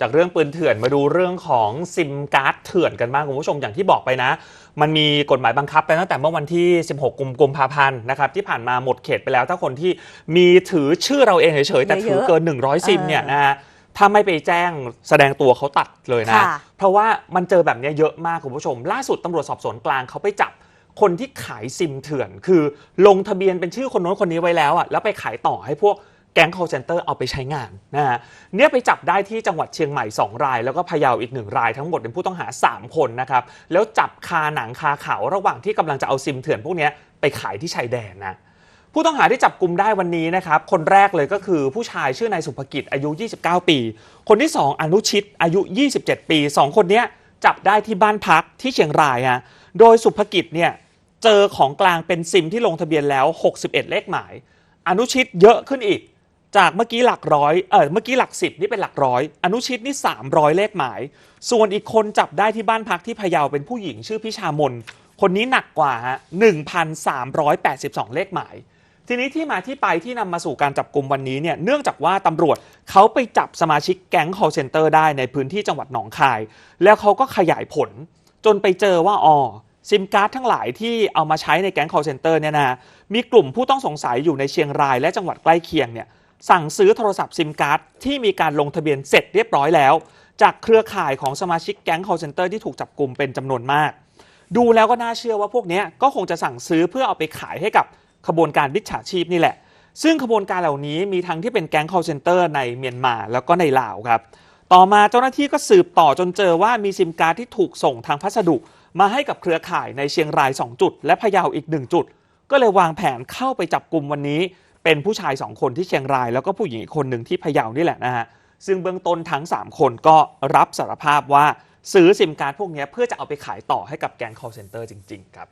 จากเรื่องปืนเถื่อนมาดูเรื่องของซิมการ์ดเถื่อนกันบ้างคุณผู้ชมอย่างที่บอกไปนะ มันมีกฎหมายบังคับไปตั้งแต่เมื่อวันที่ 16กุมกุมภาพันธ์นะครับที่ผ่านมาหมดเขตไปแล้ว ถ้าคนที่มีถือชื่อเราเองเฉยๆแต่ถือเกิน 100 ซิมเนี่ยนะฮะถ้าไม่ไปแจ้งแสดงตัวเขาตัดเลยนะค่ะเพราะว่ามันเจอแบบเนี้ยเยอะมากคุณผู้ชม ล่าสุดตำรวจสอบสวนกลางเขาไปจับคนที่ขายซิมเถื่อน คือลงทะเบียนเป็นชื่อคนโน้นคนนี้ไว้แล้วอะแล้วไปขายต่อให้พวก แก๊ง call center เอาไปใช้งานนะฮะเนี่ยไปจับได้ที่จังหวัดเชียงใหม่ 2 ราย แล้วก็พะเยาอีก 1 รายทั้งหมดเป็นผู้ต้องหา 3 คนนะครับ แล้วจับคาหนังคาเขาระหว่างที่กำลังจะเอาซิมเถื่อนพวกนี้ไปขายที่ชายแดนนะผู้ต้องหาที่จับกลุ่มได้วันนี้นะครับ คนแรกเลยก็คือผู้ชายชื่อนายสุภกิจอายุ 29 ปี คนที่ 2 อนุชิตอายุ 27 ปี 2 คนเนี้ยจับได้ที่บ้านพักที่เชียงรายฮะโดยสุภกิจเนี่ยเจอของกลางเป็นซิมที่ลงทะเบียนแล้ว 61 เลขหมาย อนุชิตเยอะขึ้นอีก จากเมื่อกี้หลักร้อยเออเมื่อกี้หลักสิบนี่เป็นหลักร้อย อนุชิตนี่ 300 เลขหมาย ส่วนอีกคนจับได้ที่บ้านพักที่พะเยาเป็นผู้หญิงชื่อพิชามน คนนี้หนักกว่าฮะ1,382 เลขหมาย ทีนี้ที่มาที่ไปที่นำมาสู่การจับกลุ่มวันนี้เนี่ยเนื่องจากว่าตำรวจเขาไปจับสมาชิกแก๊ง call center ได้ในพื้นที่จังหวัดหนองคาย แล้วเขาก็ขยายผล จนไปเจอว่าอ๋อซิมการ์ดทั้งหลายที่เอามาใช้ในแก๊ง call center เนี่ยนะมีกลุ่มผู้ต้องสงสัยอยู่ในเชียงรายและจังหวัดใกล้เคียงเนี่ย สั่งซื้อโทรศัพท์ซิมการ์ดที่มีการลงทะเบียนเสร็จเรียบร้อยแล้ว จากเครือข่ายของสมาชิกแก๊ง call center ที่ถูกจับกลุ่มเป็นจำนวนมาก ดูแล้วก็น่าเชื่อว่าพวกนี้ก็คงจะสั่งซื้อเพื่อเอาไปขายให้กับขบวนการวิชาชีพนี่แหละ ซึ่งขบวนการเหล่านี้มีทั้งที่เป็นแก๊ง call center ในเมียนมาแล้วก็ในลาวครับ ต่อมาเจ้าหน้าที่ก็สืบต่อจนเจอว่ามีซิมการ์ดที่ถูกส่งทางพัสดุ มาให้กับเครือข่ายในเชียงราย 2 จุด และพะเยาอีก 1 จุด ก็เลยวางแผนเข้าไปจับกลุ่มวันนี้ เป็นผู้ชาย 2 คนที่เชียงราย แล้วก็ผู้หญิงอีกคนหนึ่งที่พะเยานี่แหละนะฮะซึ่งเบื้องต้นทั้ง 3 คนก็รับสารภาพว่าซื้อซิมการ์ดพวกนี้เพื่อจะเอาไปขายต่อให้กับแก๊ง call center จริง ๆ ครับ